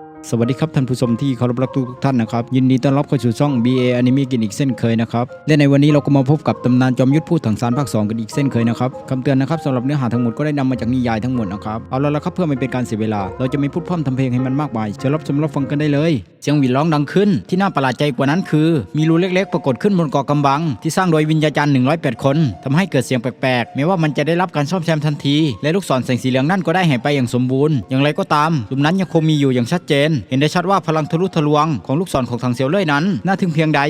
you สวัสดีครับท่านผู้ชมที่เคารพรักทุกท่านนะครับ ยินดีต้อนรับเข้าสู่ช่อง BA Anime กันอีกเช่นเคยนะครับและในวันนี้เราก็มาพบกับตำนานจอมยุทธพูดถังสารภาค2กันอีกเช่นเคยนะครับคำเตือนนะครับสำหรับเนื้อหาทั้งหมดก็ได้นำมาจากนิยายทั้งหมดนะครับเอาละครับเพื่อไม่เป็นการเสียเวลา เราจะไม่พูดพร่ำทำเพลงให้มันมากมายเชิญรับชมรับฟังกันได้เลยเสียงหวีดร้องดังขึ้น ที่น่าประหลาดใจกว่านั้นคือ มีรูเล็กๆ ปรากฏขึ้นบนเกาะกำบัง ที่สร้างโดยวิญญาจารย์108 คนทำให้เกิดเสียงแปลกๆแม้ว่ามันจะได้รับการซ่อมแซมทันที และลูกศรแสงสีเหลืองนั่นก็ได้หายไปอย่างสมบูรณ์อย่างไรก็ตามหลุมนั้นยังคงมีอยู่อย่างชัดเจนเห็นได้ชัดว่าพลังทะลุทะลวงของลูกศรของทางเซียวเล่ยนั้นน่าทึ่งเพียงใด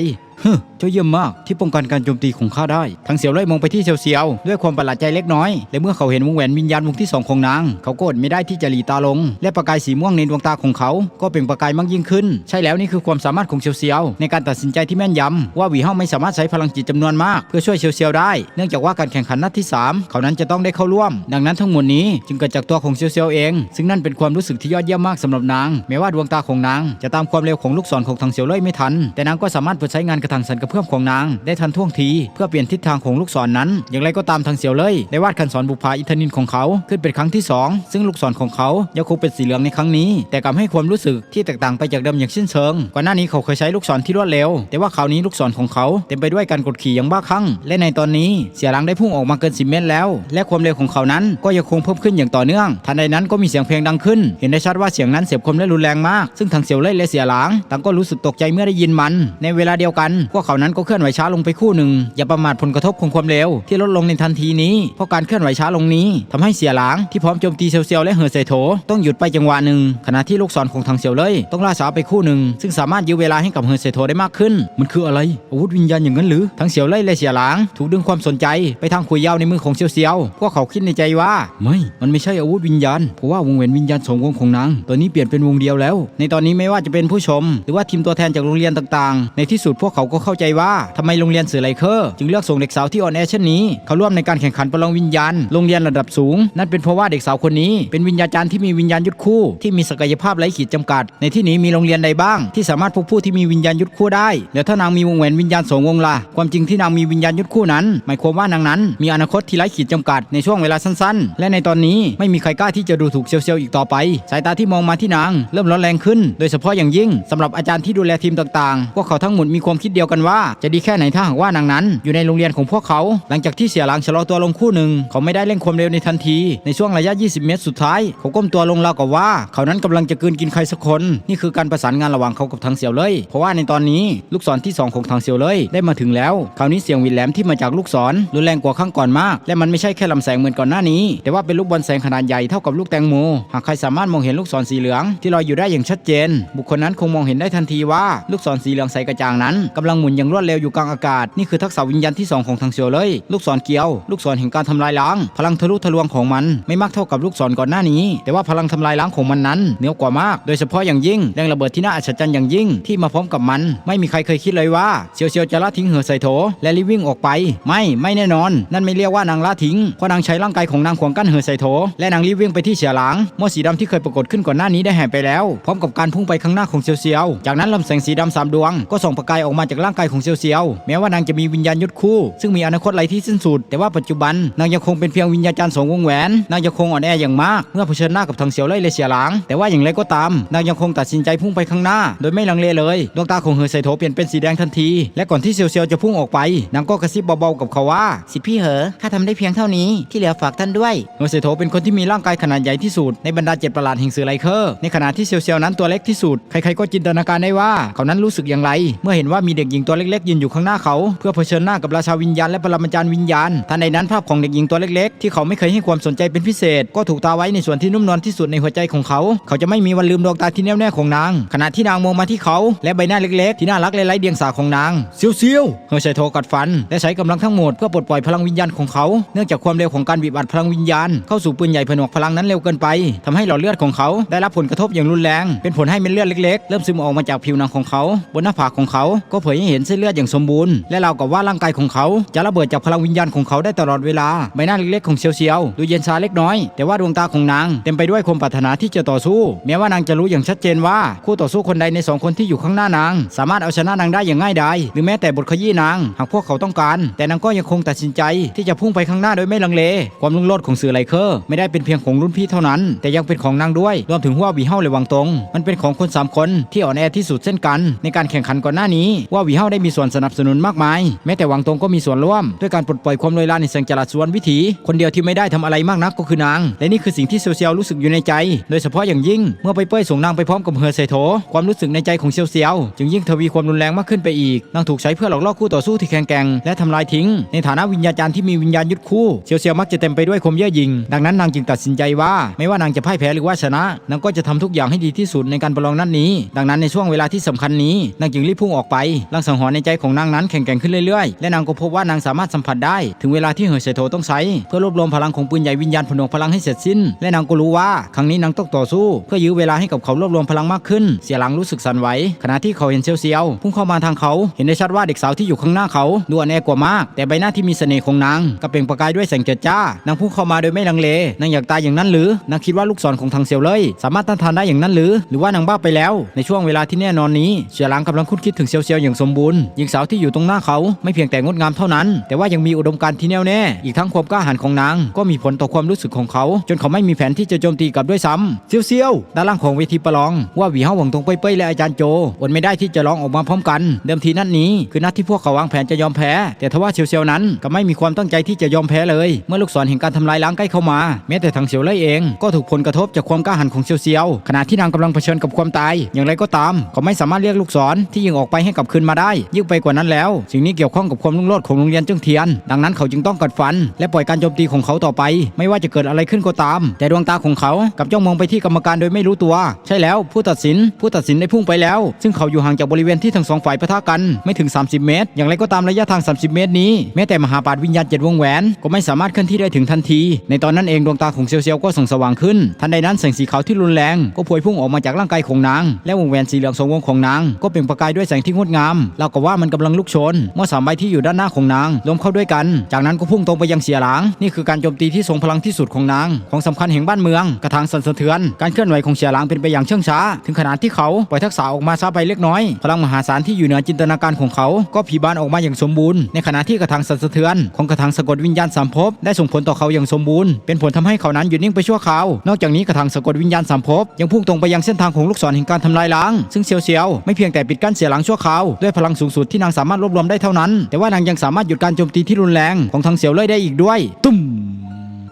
ฮึเจ้าเยี่ยมมากที่ป้องกันการโจมตีของข้าได้ ทั้งเสียวเล่ยมองไปที่เซียวเซียวด้วยความประหลาดใจเล็กน้อย และเมื่อเขาเห็นวงแหวนวิญญาณวงที่สองของนาง เขาก็อดไม่ได้ที่จะหลีตาลง และประกายสีม่วงในดวงตาของเขา ก็เปล่งประกายมากยิ่งขึ้น ใช่แล้วนี่คือความสามารถของเซียวเซียวในการตัดสินใจที่แม่นยำว่าหวีเฮาไม่สามารถใช้พลังจิตจำนวนมากเพื่อช่วยเซียวเซียวได้ เนื่องจากว่าการแข่งขันนัดที่สามเขานั้นจะต้องได้เข้าร่วม ดังนั้นทั้งหมดนี้จึงเกิดจากตัวของเซียวเซียวเอง ซึ่งนั่นเป็นความรู้สึกที่ยอดเยี่ยมมากสำหรับนาง แม้ว่าดวงตาของนาง จะตามความเร็วของลูกศรของทางเซียวเล่ยไม่ทัน แต่นางก็สามารถเปิดใช้งานกระถางสันกระเพื่อมของนางได้ทันท่วงทีเพื่อเปลี่ยนทิศทางของลูกศรนั้น อย่างไรก็ตามทางเซียวเลยได้วาดคันศรบุพาอิทนินของเขาขึ้นเป็นครั้งที่สองซึ่งลูกศรของเขายังคงเป็นสีเหลืองในครั้งนี้ แต่กลับให้ความรู้สึกที่แตกต่างไปจากเดิมอย่างสิ้นเชิงก่อนหน้านี้เขาเคยใช้ลูกศรที่รวดเร็ว แต่ว่าคราวนี้ลูกศรของเขาเต็มไปด้วยการกดขี่อย่างบ้าคลั่งและในตอนนี้เสียหลังได้พุ่งออกมาเกิน 10 เมตรแล้ว และความเร็วของเขานั้นก็ยังคงเพิ่มขึ้นอย่างต่อเนื่อง ทันใดนั้นก็มีเสียงเพลงดังขึ้น เห็นได้ชัดว่าเสียงนั้นเสียบคมและรุนแรงมาก ซึ่งทางเสียวเล่และเสียหลังต่างก็รู้สึกตกใจเมื่อได้ยินมัน ในเวลาเดียวกันพวกเขานั้นก็เคลื่อนไหวช้าลงไปคู่หนึ่ง อย่าประมาทผลกระทบของความเร็วที่ลดลงในทันทีนี้ เพราะการเคลื่อนไหวช้าลงนี้ทำให้เสียหลังที่พร้อมโจมตีเซียวและเห่อใส่โถต้องหยุดไปจังหวะหนึ่ง ขณะที่ลูกศรของทางเซียวเลย ต้องล่าช้าไปคู่หนึ่ง ซึ่งสามารถยื้อเวลาให้กับเฮอร์เซโทได้มากขึ้น มันคืออะไร อาวุธวิญญาณอย่างนั้นหรือ ทั้งเซียวเล่ยและเสียหลังถูกดึงความสนใจไปทางขุยยาวในมือของเซียวเซียวพวกเขาคิดในใจว่า ไม่ มันไม่ใช่อาวุธวิญญาณ เพราะว่าวงแหวนวิญญาณสองวงของนางตอนนี้เปลี่ยนเป็นวงเดียวแล้ว ในตอนนี้ไม่ว่าจะเป็นผู้ชม หรือว่าทีมตัวแทนจากโรงเรียนต่างๆ ในที่สุดพวกเขาก็เข้าใจว่าทำไมโรงเรียนสื่อไลเคอร์จึงเลือกส่งเด็กสาวที่อ่อนแอเช่นนี้ เขาร่วมในการแข่งขันประลองวิญญาณโรงเรียนระดับสูง นั่นเป็นเพราะว่าเด็กสาวคนนี้ เป็นวิญญาจารย์ที่มีวิญญาณยุทธคู่ที่มีศักยภาพไร้ขีดจำกัด ในที่นี้มีโรงเรียนใดบ้าง ที่สามารถพบผู้ที่มีวิญญาณยุทธคู่ได้ แล้วถ้านางมีวงแหวนวิญญาณสองวงล่ะความจริงที่นางมีวิญญาณยุทธคู่นั้น หมายความว่านางนั้น มีอนาคตที่ไร้ขีดจำกัดในช่วงเวลาสั้นๆ และในตอนนี้ไม่มีใครกล้าที่จะดูถูกเซียวๆอีกต่อไป สายตาที่มองมาที่นาง เริ่มร้อนแรงขึ้น โดยเฉพาะอย่างยิ่งสำหรับอาจารย์ที่ดูแลทีมต่างๆพวกเขาทั้งหมดมีความคิดเดียวกันว่า จะดีแค่ไหนถ้าหากว่านางนั้น อยู่ในโรงเรียนของพวกเขา หลังจากที่เสียหลังชะลอตัวลงคู่หนึ่ง เขาไม่ได้เร่งความเร็วในทันที ในช่วงระยะ 20 เมตรสุดท้าย เขาก้มตัวลงราวกับว่า เขานั้นกำลังจะกืนกินใครสักคน นี่คือการประสานงานระหว่างเขากับทางเสี่ยวเลย เพราะว่าในตอนนี้ลูกศรที่สองของทางเสี่ยวเลยได้มาถึงแล้ว คราวนี้เสียงวินแหลมที่มาจากลูกศรรุนแรงกว่าครั้งก่อนมาก และมันไม่ใช่แค่ลำแสงเหมือนก่อนหน้านี้ แต่ว่าเป็นลูกบอลแสงขนาดใหญ่เท่ากับลูกแตงโม หากใครสามารถมองเห็นลูกศรสีเหลืองที่ลอยอยู่ได้อย่างชัดเจน บุคคลนั้นคงมองเห็นได้ทันทีว่าลูกศรสีเหลืองใสกระจ่างนั้นกำลังลังหมุนอย่างรวดเร็วอยู่กลางอากาศ นี่คือทักษะวิญญาณที่สองของทางเสี่ยวเลย ลูกศรเกียว ลูกศรแห่งการทำลายล้าง พลังทะลุทะลวงของมัน ไม่มากเท่ากับลูกศรก่อนหน้านี้ แต่ว่าพลังทำลายล้างของมันนั้นเหนือกว่ามาก โดยเฉพาะอย่างยิ่งแรงระเบิดที่น่าอัศจรรย์อย่างยิ่งที่มาพร้อมกับมัน ไม่มีใครเคยคิดเลยว่าเซียวเซียวจะละทิ้งเหือใส่โถ และรีบวิ่งออกไป ไม่ไม่แน่นอน นั่นไม่เรียกว่านางละทิ้งเพราะนางใช้ร่างกายของนางขวางกั้นเหือใส่โถ และนางรีบวิ่งไปที่เฉียหลังมดสีดำที่เคยปรากฏขึ้นก่อนหน้านี้ได้หายไปแล้ว พร้อมกับการพุ่งไปข้างหน้าของเซียวเซียวจากนั้นลำแสงสีดำสามดวงก็ส่องประกายออกมาจากร่างกายของเซียวเซียวแม้ว่านางจะมีวิญญาณยุทธคู่ ซึ่งมีอนาคตไร้ที่สิ้นสุด แต่ว่าปัจจุบันนางยังคงเป็นเพียงวิญญาจารย์สองวงแหวน นางยังคงอ่อนแออย่างมาก เมื่อเผชิญหน้ากับทางเสียวไล่เลยเสียหลัง แต่ว่าอย่างไรก็ตาม นางยังคงตัดสินใจพุ่งไปข้างหน้า โดยไม่ลังเลเลย ดวงตาของเฮอไซโถเปลี่ยนเป็นสีแดงทันที และก่อนที่เซียวเซียวจะพุ่งออกไป นางก็กระซิบเบาๆกับเขาว่า สิทธิพี่เหอะข้าทำได้เพียงเท่านี้ ที่เหลือฝากท่านด้วย เฮอไซโถเป็นคนที่มีร่างกายขนาดใหญ่ที่สุดในบรรดาเจ็ดประหลาดแห่งสื่อไลเคอร์ ในขณะที่เซียวเซียวนั้นตัวเล็กที่สุด ใครๆก็จินตนาการได้ว่าเขานั้นรู้สึกอย่างไร เมื่อเห็นว่ามีเด็กหญิงตัวเล็กๆยืนอยู่ข้างหน้าเขา เพื่อเผชิญหน้ากับราชาวิญญาณและปรมาจารย์วิญญาณทันใดนั้นภาพของเด็กหญิงตัวเล็กๆ ที่เขาไม่เคยให้ความสนใจเป็นพิเศษ ก็ถูกตาไว้ในส่วนที่นุ่มนวลที่สุดในหัวใจของเขา เขาจะไม่มีวันลืมดวงตาที่แน่วแน่ของนาง ขณะที่นางมองมาที่เขา และใบหน้าเล็กๆ ที่น่ารักและไร้เดียงสาของนางเซียวเซียวเฮอร์ไชโทกัดฟัน และใช้กำลังทั้งหมดเพื่อปลดปล่อยพลังวิญญาณของเขาเนื่องจากความเร็วของการบีบอัดพลังวิญญาณเข้าสู่ปืนใหญ่ผนวกพลังนั้นเร็วเกินไปทำให้หลอดเลือดของเขาได้รับผลกระทบอย่างรุนแรง เป็นผลให้เม็ดเลือดเล็กๆ เริ่มซึมออกมาจากผิวหนังของเขา บนหน้าผากของเขาก็เผผยให้เห็นเส้นเลือดอย่างสมบูรณ์และเรากับว่าร่างกายของเขาจะระเบิดจากพลังวิญญาณของเขาได้ตลอดเวลาใบหน้าเล็กๆของเซียวๆดูเย็นชาเล็กน้อย แต่ว่าดวงตาของนางเต็มไปด้วยความปรารถนาที่จะต่อสู้ แม้ว่านางจะรู้อย่างชัดเจนว่าคู่ต่อสู้คนใดในสองคนที่อยู่ข้างหน้านาง สามารถเอาชนะนางได้อย่างง่ายดายหรือแม้แต่บทขยี้นางหากพวกเขาต้องการ แต่นางก็ยังคงตัดสินใจที่จะพุ่งไปข้างหน้าโดยไม่ลังเล ความลุ่งโลดของสื่อไลเคอร์ไม่ได้เป็นเพียงของรุ่นพี่เท่านั้น แต่ยังเป็นของนางด้วยรวมถึงหัววีเฮาและวังตง มันเป็นของคนสามคนที่อ่อนแอที่สุดเช่นกัน ในการแข่งขันก่อนหน้านี้ว่าวีเฮาได้มีส่วนสนับสนุนมากมาย แม้แต่วังตงก็มีส่วนร่วม ด้วยการปลดปล่อยความลอยลานในแสงจรัสสวนวิถี คนเดียวที่ไม่ได้ทำอะไรมากนักก็คือนาง และนี่คือสิ่งที่เซียวเซียวรู้สึกอยู่ในใจ โดยเฉพาะอย่างยิ่ง เมื่อไปเป้ยส่งนางไปพร้อมกับเฮอเซโถความรู้สึกในใจของเซียวเซียวจึงยิ่งทวีความรุนแรงมากขึ้นไปอีกนางถูกใช้เพื่อหลอกล่อคู่ต่อสู้ที่แข็งแกร่งและทำลายทิ้ง ในฐานะวิญญาจารย์ที่มีวิญญาณยึดคู่เซียวเซียวมักจะเต็มไปด้วยความเย่อหยิ่งดังนั้นนางจึงตัดสินใจว่า ไม่ว่านางจะพ่ายแพ้หรือว่าชนะนางก็จะทำทุกอย่างให้ดีที่สุดในการประลองนัดนี้ ดังนั้นในช่วงเวลาที่สำคัญนี้นางจึงรีบพุ่งออกไปลังสังหรณ์ในใจของนางนั้นแข็งแกร่งขึ้นเรื่อยๆ และนางก็พบว่านางสามารถสัมผัสได้ ถึงเวลาที่เหอเซโถต้องใช้ เพื่อรวบรวมพลังของปืนใหญ่วิญญาณผนวกพลังให้เสร็จสิ้น และนางก็รู้ว่าครั้งนี้นางต้องต่อสู้ เพื่อยื้อเวลาให้กับเขารวบรวมพลังมากขึ้น เสียหลังรู้สึกสั่นไหวขณะที่เขาเห็นเซียวเซียวพุ่งเข้ามาทางเขาเห็นได้ชัดว่าเด็กสาวที่อยู่ข้างหน้าเขาดูอ่อนแอกว่ามาก แต่ใบหน้าที่มีเสน่ห์ของนางก็เปล่งประกายด้วยแสงเจิดจ้านางพุ่งเข้ามาโดยไม่ลังเลนางอยากตายอย่างนั้นหรือนางคิดว่าลูกศรของทางเซียวเลย สามารถต้านทานได้อย่างนั้นหรือ หรือว่านางบ้าไปแล้ว ในช่วงเวลาที่แน่นอนนี้เสียหลังกำลังคุ้นคิดถึงเซียวเซียวอย่างสมบูรณ์หญิงสาวที่อยู่ตรงหน้าเขาไม่เพียงแต่งดงามเท่านั้น แต่ว่ายังมีอุดมการณ์ที่แน่วแน่ อีกทั้งความกล้าหาญของนาง ก็มีผลต่อความรู้สึกของเขา จนเขาไม่มีแผนที่จะโจมตีกลับด้วยซ้ำเซียวเซียวด้านล่างของเวทีประลอง ว่าวีเฮาหวังตรงเป้ยๆและอาจารย์โจอดไม่ได้ที่จะร้องออกมาพร้อมกัน เดิมทีนัดนี้คือนัดที่พวกเขาวางแผนจะยอมแพ้ แต่ทว่าเซียวเซียวนั้นก็ไม่มีความตั้งใจที่จะยอมแพ้เลย เมื่อลูกศรแห่งการทำลายล้างใกล้เข้ามา แม้แต่ทางเซียวเล่ยเองก็ถูกผลกระทบจากความกล้าหาญของเซียวเซียวขณะที่นางกำลังเผชิญกับความตาย อย่างไรก็ตามเขาไม่สามารถเรียกลูกศรที่ยิงออกไปให้กลับคืนมาได้ ยิ่งไปกว่านั้นแล้ว สิ่งนี้เกี่ยวข้องกับความรุ่งโรจน์ของโรงเรียนเจิ้งเทียน ดังนั้นเขาจึงต้องกัดฟัน และปล่อยการโจมตีของเขาต่อไป ไม่ว่าจะเกิดอะไรขึ้นก็ตาม แต่ดวงตาของเขากับจ้องมองไปที่กรรมการโดยไม่รู้ตัว ใช่แล้วผู้ตัดสิน ผู้ตัดสินได้พุ่งไปแล้ว ซึ่งเขาอยู่ห่างจากบริเวณที่ทั้งสองฝ่ายปะทะกันไม่ถึง 30 เมตร อย่างไรก็ตามระยะทาง 30 เมตรนี้แม้แต่มหาปาฏวิญญาณเจ็ดวงแหวนก็ไม่สามารถเคลื่อนที่ได้ถึงทันที ในตอนนั้นเองดวงตาของเซียวเซียวก็ส่องสว่างขึ้น ทันใดนั้นแสงสีขาวที่รุนแรง ก็พวยพุ่งออกมาจากร่างกายของนาง และวงแหวนสีเหลืองสองวงของนาง ก็เปล่งประกายด้วยแสงที่งดงามเราวกับว่ามันกำลังลุกโชน เมื่อสามใบที่อยู่ด้านหน้าของนางล้มเข้าด้วยกัน จากนั้นก็พุ่งตรงไปยังเสียหลางนี่คือการโจมตีที่ทรงพลังที่สุดของนาง ของสำคัญแห่งบ้านเมือง กระถางสั่นสะเทือน การเคลื่อนไหวของเสียหลางเป็นไปอย่างเชื่องช้า ถึงขนาดที่เขาปล่อยทักษะออกมาช้าไปเล็กน้อย พลังมหาศาลที่อยู่เหนือจินตนาการของเขา ก็ผีบานออกมาอย่างสมบูรณ์ ในขณะที่กระถางสั่นสะเทือน ของกระถางสะกดวิญญาณสามภพได้ส่งผลต่อเขาอย่างสมบูรณ์ เป็นผลทำให้เขานั้นหยุดนิ่งไปชั่วคราว นอกจากนี้กระถางสะกดวิญญาณสามภพยังพุ่งตรงไปยังเส้นทางของลูกศรแห่งการทำลายล้าง ซึ่งเซียวเซียวๆไม่เพียงแต่ปิดกั้นเสียหลังชั่วคราวด้วยพลังสูงสุดที่นางสามารถรวบรวมได้เท่านั้น แต่ว่านางยังสามารถหยุดการโจมตีที่รุนแรงของทางเสียวเล่ยได้อีกด้วย ตุ้ม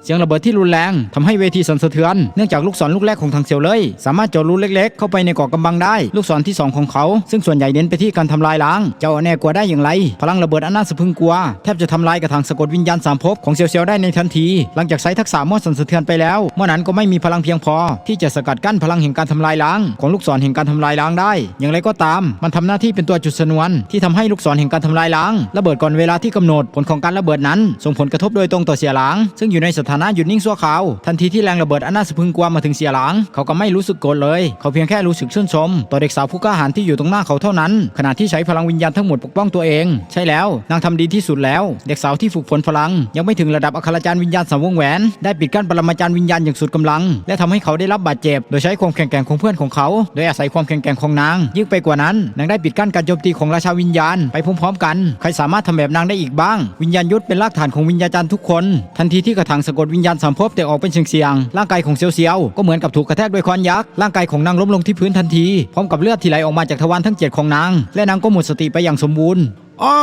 สียงระเบิดที่รุนแรงทำให้เวทีสั่นสะเทือน เนื่องจากลูกศรลูกแรกของทางเซียวเลย สามารถเจาะรูเล็กๆ เข้าไปในเกาะกำบังได้ ลูกศรที่ 2 ของเขา ซึ่งส่วนใหญ่เน้นไปที่การทำลายล้างจะเอาแน่กว่าได้อย่างไร พลังระเบิดอันน่าสะพึงกลัว แทบจะทำลายกระถางสะกดวิญญาณสามภพของเซียวเซียวได้ในทันที หลังจากใช้ทักษะมอดสั่นสะเทือนไปแล้วเมื่อนั้นก็ไม่มีพลังเพียงพอ ที่จะสกัดกั้นพลังแห่งการทำลายล้าง ของลูกศรแห่งการทำลายล้างได้ อย่างไรก็ตาม มันทำหน้าที่เป็นตัวจุดชนวน ที่ทำให้ลูกศรแห่งการทำลายล้างระเบิดก่อนเวลาที่กำหนดผลของการระเบิดนั้น ส่งผลกระทบโดยตรงต่อเสียหลางซึ่งอยู่ในสถานะหยุดนิ่งชั่วคราว ทันทีที่แรงระเบิดอันน่าสะพึงกลัวมาถึงเสียหลางเขาก็ไม่รู้สึกโกรธเลย เขาเพียงแค่รู้สึกชื่นชม ต่อเด็กสาวผู้กล้าหาญที่อยู่ตรงหน้าเขาเท่านั้น ขณะที่ใช้พลังวิญญาณทั้งหมดปกป้องตัวเอง ใช่แล้ว นางทำดีที่สุดแล้ว เด็กสาวที่ฝึกฝนพลัง ยังไม่ถึงระดับอัครจารย์วิญญาณสามวงแหวน ได้ปิดกั้นปรมาจารย์วิญญาณอย่างสุดกำลัง และทำให้เขาได้รับบาดเจ็บ โดยใช้ความแข็งแกร่งของเพื่อนของเขา โดยอาศัยความแข็งแกร่งของนาง ยิ่งไปกว่านั้น นางได้ปิดกั้นการโจมตีของราชาวิญญาณ ไปพร้อมๆกัน ใครสามารถทำแบบนางได้อีกบ้าง วิญญาณยุทธเป็นรากฐานของวิญญาจารย์ทุกคน ทันทีที่กระถางสกดวิญญาณสามภพแต่ออกเป็นเสียงๆร่างกายของเซียวๆก็เหมือนกับถูกกระแทกด้วยค้อนยักษ์ร่างกายของนางล้มลงที่พื้นทันทีพร้อมกับเลือดที่ไหลออกมาจากทวารทั้งเจ็ดของนาง และนางก็หมดสติไปอย่างสมบูรณ์อ้อ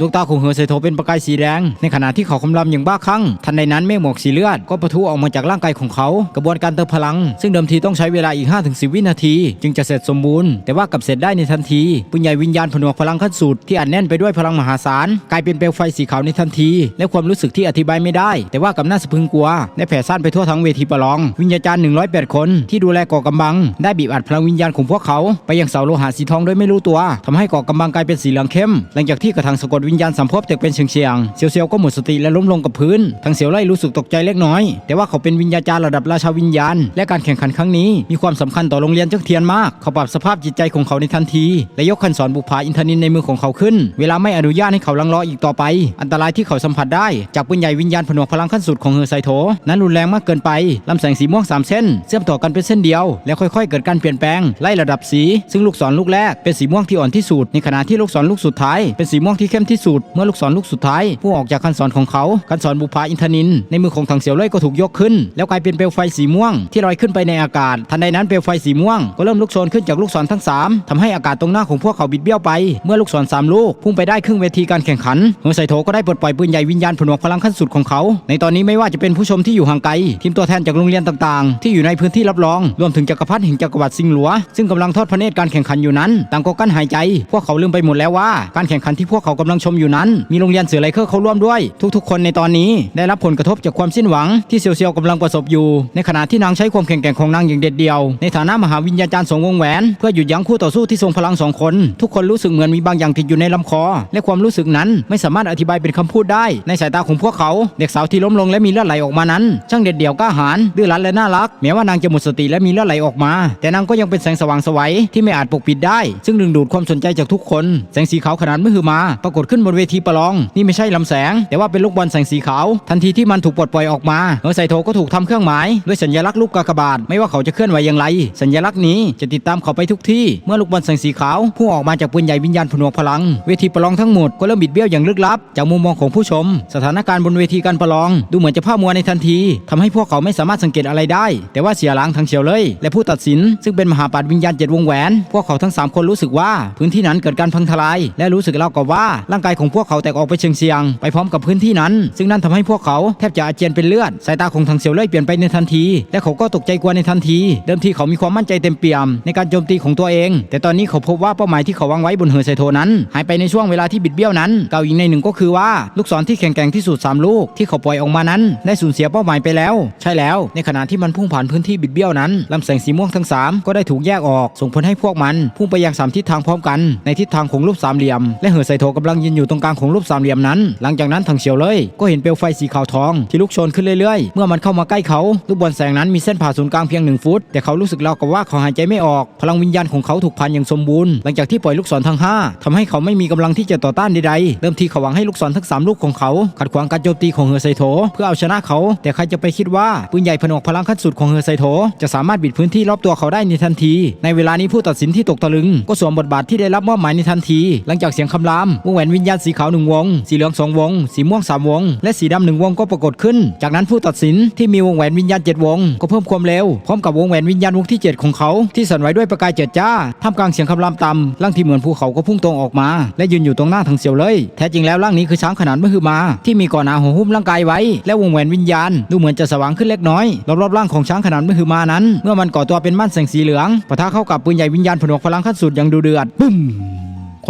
ดวงตาของเฮอเซโทเป็นประกายสีแดง ในขณะที่เขาคำรามอย่างบ้าคลั่งทันใดนั้นเมฆหมอกสีเลือดก็ปะทุออกมาจากร่างกายของเขา กระบวนการเติมพลัง ซึ่งเดิมทีต้องใช้เวลาอีก 5-10 วินาที จึงจะเสร็จสมบูรณ์ แต่ว่ากับเสร็จได้ในทันทีปุญญาวิญญาณผนวกพลังขั้นสุดที่อัดแน่นไปด้วยพลังมหาศาลกลายเป็นเปลวไฟสีขาวในทันที และความรู้สึกที่อธิบายไม่ได้ แต่ว่ากับหน้าสะพรึงกลัวได้แผ่ซ่านไปทั่วทั้งเวทีประลอง วิญญาจารย์108 คนที่ดูแลเกาะกำบัง ได้บีบอัดพลังวิญญาณของพวกเขา ไปยังเสาโลหะสีทองโดยไม่รู้ตัวทำให้เกาะกำบังกลายเป็นสีเหลืองเข้ม หลังจากที่กระถางสะกดวิญญาณสัมภพแตกเป็นเฉียงๆเซียวๆก็หมดสติและล้มลงกับพื้น ทั้งเสียวไล่รู้สึกตกใจเล็กน้อย แต่ว่าเขาเป็นวิญญาจาร์ระดับราชาวิญญาณ และการแข่งขันครั้งนี้มีความสำคัญต่อโรงเรียนเจ้าเทียนมาก เขาปรับสภาพจิตใจของเขาในทันที และยกคันสอนบุพาอินทนินในมือของเขาขึ้น เวลาไม่อนุญาตให้เขาลังเลออีกต่อไป อันตรายที่เขาสัมผัสได้ จากปืนใหญ่วิญญาณผนวกพลังขั้นสุดของเฮอไซโถนั้นรุนแรงมากเกินไปลำแสงสีม่วงสามเส้นเชื่อมต่อกันเป็นเส้นเดียว แล้วค่อยๆ เกิดการเปลี่ยนแปลงไล่ระดับสี ซึ่งลูกศรลูกแรกเป็นสีม่วงที่อ่อนที่สุดในขณะที่ลูกศรลูกสุดท้ายเป็นสีม่วงที่เข้มที่สุด เมื่อลูกศรลูกสุดท้ายผู้ออกจากคันสอนของเขาคันสอนบุพาอินทนิน ในมือของถังเสียวเล่ยก็ถูกยกขึ้น แล้วกลายเป็นเปลวไฟสีม่วง ที่ลอยขึ้นไปในอากาศ ทันใดนั้นเปลวไฟสีม่วงก็เริ่มลุกโชนขึ้นจากลูกศรทั้งสามทำให้อากาศตรงหน้าของพวกเขาบิดเบี้ยวไป เมื่อลูกศรสามลูกพุ่งไปได้ครึ่งเวทีการแข่งขันเฮอไซโถก็ได้ปลดปล่อยปืนใหญ่วิญญาณผนวกพลังขั้นสุดของเขา ในตอนนี้ไม่ว่าจะเป็นผู้ชมที่อยู่ห่างไกลทีมตัวแทนจากโรงเรียนต่างๆ ที่อยู่ในพื้นที่รับรอง รวมถึงจักรพรรดิแห่งจักรวรรดิซิงหลัว ซึ่งกำลังทอดพระเนตรการแข่งขันอยู่นั้น ต่างก็กั้นหายใจ พวกเขาลืมไปหมดแล้วว่าการแข่งขันที่พวกเขากำลังชมอยู่นั้น มีโรงเรียนเสือไลเคอร์เข้าร่วมด้วย ทุกๆ คนในตอนนี้ได้รับผลกระทบจากความสิ้นหวังที่เซียวเซียวกำลังประสบอยู่ ในขณะที่นางใช้ความแข็งแกร่งของนางอย่างเด็ดเดี่ยว ในฐานะมหาวิญญาจารย์สงวงแหวนเพื่อหยุดยั้งคู่ต่อสู้ที่ทรงพลังสองคน ทุกคนรู้สึกเหมือนมีบางอย่างติดอยู่ในลำคอ และความรู้สึกนั้นไม่สามารถอธิบายเป็นคำพูดได้ ในสายตาของพวกเขา เด็กสาวที่ล้มลงและมีเลือดไหลออกมานั้น ช่างเด็ดเดี่ยวกล้าหาญดื้อรั้นและน่ารักแม้ว่านางจะหมดสติและมีเลือดไหลออกมา แต่นางก็ยังเป็นแสงสว่างสวัยที่ไม่อาจปกปิดได้ ซึ่งดึงดูดความสนใจจากทุกคน แสงสีขาวขนาดมหือมาปรากฏขึ้นบนเวทีประลอง นี่ไม่ใช่ลำแสง แต่ว่าเป็นลูกบอลแสงสีขาว ทันทีที่มันถูกปลดปล่อยออกมาเออไซโทก็ถูกทำเครื่องหมายด้วยสัญลักษณ์ลูกกากบาทไม่ว่าเขาจะเคลื่อนไหวอย่างไร สัญลักษณ์นี้จะติดตามเขาไปทุกที่เมื่อลูกบอลแสงสีขาวพุ่งออกมาจากปืนใหญ่วิญญาณผนวกพลัง เวทีประลองทั้งหมดก็เริ่มบิดเบี้ยวอย่างลึกลับ จากมุมมองของผู้ชม สถานการณ์บนเวทีการประลอง ดูเหมือนจะผ้ามัวในทันทีทำให้พวกเขาไม่สามารถสังเกตอะไรได้ แต่ว่าเสียหลังทางเฉียวเลย และผู้ตัดสิน ซึ่งเป็นมหาปัดวิญญาณเจ็ดวงแหวน พวกเขาทั้งสามคนรู้สึกว่าพื้นที่นั้นเกิดการพังทลาย และรู้สึกเล่ากับว่าร่างกายของพวกเขาแตกออกไปเชียงเชียงๆไปพร้อมกับพื้นที่นั้น ซึ่งนั่นทำให้พวกเขาแทบจะอาเจียนเป็นเลือดสายตาของทางเฉียวเล่ยเปลี่ยนไปในทันที และเขาก็ตกใจกลัวในทันที เดิมทีเขามีความมั่นใจเต็มเปี่ยมในการโจมตีของตัวเอง แต่ตอนนี้เขาพบว่าเป้าหมายที่เขาวางไว้บนเหือไซโทนั้นหายไปในช่วงเวลาที่บิดเบี้ยวนั้นเก่าอีกในหนึ่งก็คือว่าลูกศรที่แข็งแกร่งที่สุดสามลูกที่เขาปล่อยออกมานั้น ได้สูญเสียเป้าหมายไปแล้ว ใช่แล้ว ในขณะที่มันพุ่งผ่านพื้นที่บิดเบี้ยวนั้นลำแสงสีม่วงทั้งสามก็ได้ถูกแยกออก ส่งผลให้พวกมันพุ่งไปยังสามทิศทางพร้อมกันในทิศทางของรูปสามเหลี่ยมและเหือไซโทกำลังยืนอยู่ตรงกลางของรูปสามเหลี่ยมนั้น หลังจากนั้นทางเฉียวเลย ก็เห็นเปลวไฟสีขาวทองที่ลุกโชนขึ้นเรื่อยๆ เมื่อมันเข้ามาใกล้เขาลูกบอลแสงนั้นมีเส้นผ่าศูนย์กลางเพียงหนึ่งฟุต แต่เขารู้สึกราวกับว่าเขาหายใจไม่ออก พลังวิญญาณของเขาถูกพันอย่างสมบูรณ์หลังจากที่ปล่อยลูกศรทั้งห้าทำให้เขาไม่มีกำลังที่จะต่อต้านใดๆเริ่มทีเขาหวังให้ลูกศรทั้งสามลูกของเขาขัดขวางการโจมตีของเฮอไซโถเพื่อเอาชนะเขา แต่ใครจะไปคิดว่าปืนใหญ่ผนวกพลังขั้นสุดของเฮอไซโถจะสามารถบิดพื้นที่รอบตัวเขาได้ในทันที ในเวลานี้ผู้ตัดสินที่ตกตะลึง ก็สวมบทบาทที่ได้รับมอบหมายในทันที หลังจากเสียงคำรามวงแหวนวิญญาณสีขาวหนึ่งวง สีเหลืองสองวง สีม่วงสามวง และสีดำหนึ่งวงก็ปรากฏขึ้น จากนั้นผู้ตัดสินที่มีวงแหวนวิญญาณเจ็ดวง ก็เพิ่มความเร็วพร้อมกับวงแหวนวิญญาณวงที่เจ็ดของเขา ที่สั่นไหวด้วยประกายเจิดจ้าท่ามกลางเสียงคำรามต่ำร่างที่เหมือนภูเขาก็พุ่งตรงออกมา และยืนอยู่ตรงหน้าทางเสียวเลย แท้จริงแล้วร่างนี้คือช้างขนาดมหึมา ที่มีก่อนหนาหัวหุ้มร่างกายไว้ และวงแหวนวิญญาณ ดูเหมือนจะสว่างขึ้นเล็กน้อยรอบๆร่างของช้างขนาดมหึมานั้น เมื่อมันก่อตัวเป็นม่านแสงสีเหลืองปะทะเข้ากับปืนใหญ่วิญญาณผนวกพลังขั้นสุดอย่างดูเดือดบึ้ม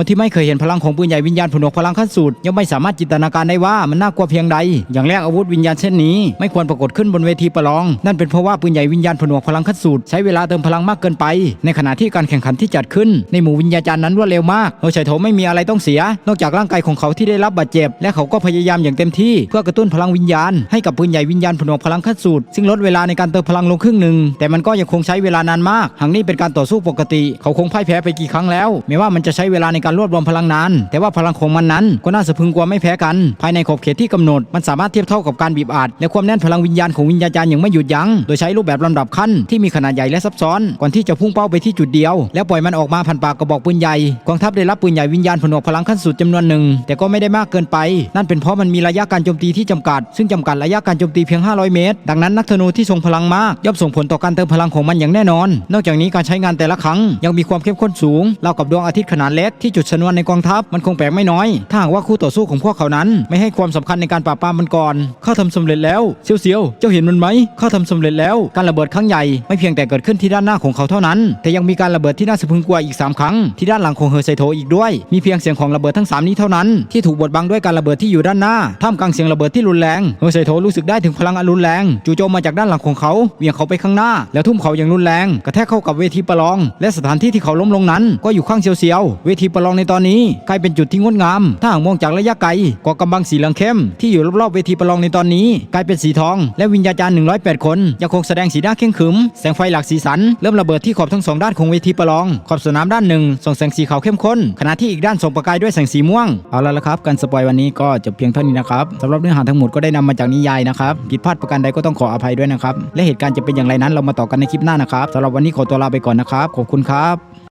คนที่ไม่เคยเห็นพลังของปืนใหญ่วิญญาณผนวกพลังขั้นสุดยังไม่สามารถจินตนาการได้ว่ามันน่ากลัวเพียงใด อย่างแรกอาวุธวิญญาณเช่นนี้ไม่ควรปรากฏขึ้นบนเวทีประลอง นั่นเป็นเพราะว่าปืนใหญ่วิญญาณผนวกพลังขั้นสุดใช้เวลาเติมพลังมากเกินไป ในขณะที่การแข่งขันที่จัดขึ้น ในหมู่วิญญาจารย์นั้นรวดเร็วมากเฮอชัยโถไม่มีอะไรต้องเสีย นอกจากร่างกายของเขาที่ได้รับบาดเจ็บ และเขาก็พยายามอย่างเต็มที่ เพื่อกระตุ้นพลังวิญญาณ ให้กับปืนใหญ่วิญญาณผนวกพลังขั้นสุดซึ่งลดเวลาในการเติมพลังลงครึ่งหนึ่งแต่มันก็ยังคงใช้เวลานานมากหากนี่เป็นการต่อสู้ปกติ เขาคงพ่ายแพ้ไปกี่ครั้งแล้วแม้ว่ามันจะใช้เวลาในการรวบรวมพลังนาน แต่ว่าพลังของมันนั้น ก็น่าสะพึงกว่าไม่แพ้กัน ภายในขอบเขตที่กำหนด มันสามารถเทียบเท่ากับการบีบอัดและความแน่นพลังวิญญาณของวิญญาจารย์อย่างไม่หยุดยั้ง โดยใช้รูปแบบลำดับขั้นที่มีขนาดใหญ่และซับซ้อน ก่อนที่จะพุ่งเป้าไปที่จุดเดียว แล้วปล่อยมันออกมาผ่านปากกระบอกปืนใหญ่ กองทัพได้รับปืนใหญ่วิญญาณผนวกพลังขั้นสุดจำนวนหนึ่ง แต่ก็ไม่ได้มากเกินไป นั่นเป็นเพราะมันมีระยะการโจมตีที่จำกัด ซึ่งจำกัดระยะการโจมตีเพียง 500 เมตร ดังนั้นนักธนูที่ทรงพลังมากย่อมส่งผลต่อการเติมพลังของมันอย่างแน่นอน นอกจากนี้การใช้งานแต่ละครั้งยังมีความเข้มข้นสูงราวกับดวงอาทิตย์ขนาดเล็กทีจุดชนวนในกองทัพมันคงแปลกไม่น้อย ถ้าหากว่าคู่ต่อสู้ของพวกเขานั้น ไม่ให้ความสำคัญในการปราบปรามมันก่อนข้าทำสำเร็จแล้วเซียวเซียวเจ้าเห็นมันไหมข้าทำสำเร็จแล้วการระเบิดครั้งใหญ่ไม่เพียงแต่เกิดขึ้นที่ด้านหน้าของเขาเท่านั้น แต่ยังมีการระเบิดที่น่าสะพึงกลัวอีก 3 ครั้งที่ด้านหลังของเฮอไซโทอีกด้วย มีเพียงเสียงของระเบิดทั้ง 3 นี้เท่านั้นที่ถูกบดบังด้วยการระเบิดที่อยู่ด้านหน้าท่ามกลางเสียงระเบิดที่รุนแรงเฮอไซโทรู้สึกได้ถึงพลังอันรุนแรงจู่โจมมาจากด้านหลังของเขาเหวี่ยงเขาไปข้างหน้า แล้วทุ่มเขาอย่างรุนแรงกระแทกเข้ากับเวทีประลอง และสถานที่ที่เขาล้มลงนั้น ก็อยู่ข้างเซียวๆเวทีปประลองในตอนนี้กลายเป็นจุดที่งดงาม ถ้าหากมองจากระยะไกลก็กำบังสีเหลืองเข้มที่อยู่รอบๆเวทีประลองในตอนนี้ กลายเป็นสีทอง และวิญญาจารย์ 108 คนยังคงแสดงสีหน้าเข้มขึม แสงไฟหลากสีสัน เริ่มระเบิดที่ขอบทั้งสองด้านของเวทีประลอง ขอบสนามด้านหนึ่งส่องแสงสีขาวเข้มข้น ขณะที่อีกด้านส่องประกายด้วยแสงสีม่วง เอาละละครับ การสปอยวันนี้ก็จบเพียงเท่านี้นะครับสำหรับเนื้อหาทั้งหมดก็ได้นำมาจากนิยายนะครับผิดพลาดประการใดก็ต้องขออภัยด้วยนะครับและเหตุการณ์จะเป็นอย่างไรนั้นเรามาต่อกันในคลิปหน้านะครับสำหรับวันนี้ขอตัวลาไปก่อนนะครับขอบคุณครับ